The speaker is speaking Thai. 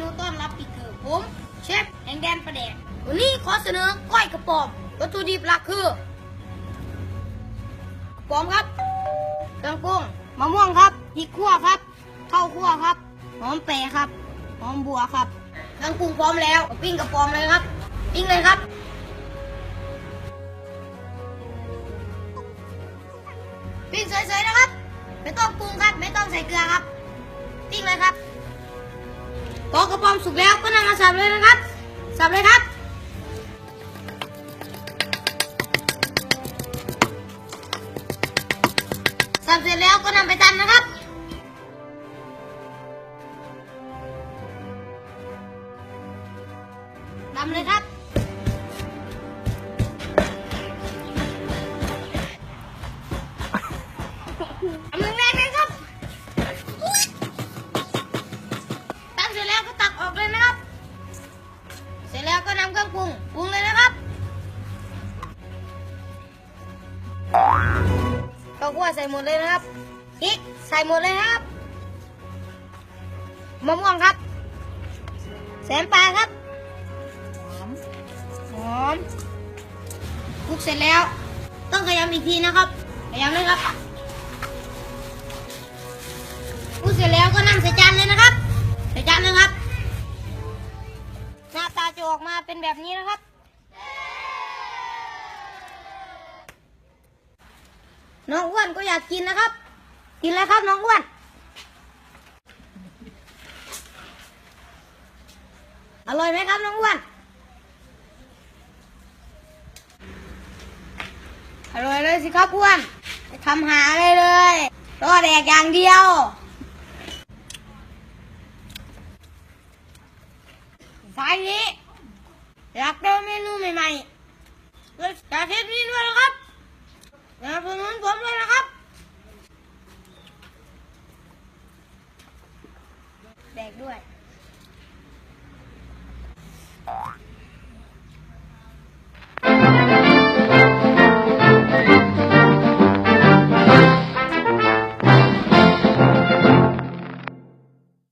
นูต้อนรับปีเตอร์ผมเชฟแห่งแดนประแดกวันนี้ขอเสนอก้อยกระป๋อมวัตถุดิบหลักคือกระป๋อมครับเครื่องปรุงมะม่วงครับพริกขั่วครับข้าวคั่วครับหอมเปรย์ครับหอมบัวครับเครื่องปรุงพร้อมแล้วปิ้งกระป๋อมเลยครับ ปิ้งเลยครับปิ้งสวยๆนะครับ ไม่ต้องปรุงครับ ไม่ต้องใส่เกลือครับปิ้งเลยครับ พอกระป๋อมสุกแล้วก็นำมาสับเลยนะครับ สับเลยครับ สับเสร็จแล้วก็นำไปตำนะครับตำเลยครับทำ้องปรุงปรุงเลยนะครับข้าวคั่วใส่หมดเลยนะครับพริกใส่หมดเลยครับมะม่วงครับ แสนปลาครับหอมคลุกเสร็จแล้ว ต้องขยำอีกทีนะครับขยำเลยครับพูดเสร็จแล้วก็นำใส่จานเลย จะออกมาเป็นแบบนี้นะครับ น้องอ้วนก็อยากกินนะครับ กินเลยครับน้องอ้วน อร่อยไหมครับน้องอ้วน อร่อยเลยสิครับอ้วนทำหาอะไรเลยรอแดกอย่างเดียวไฟนี้ อยากเดินเมนูใหม่ๆเลยอยากเทสนี้ด้วยนะครับอยากสนุนผมด้วยนะครับแดกด้วย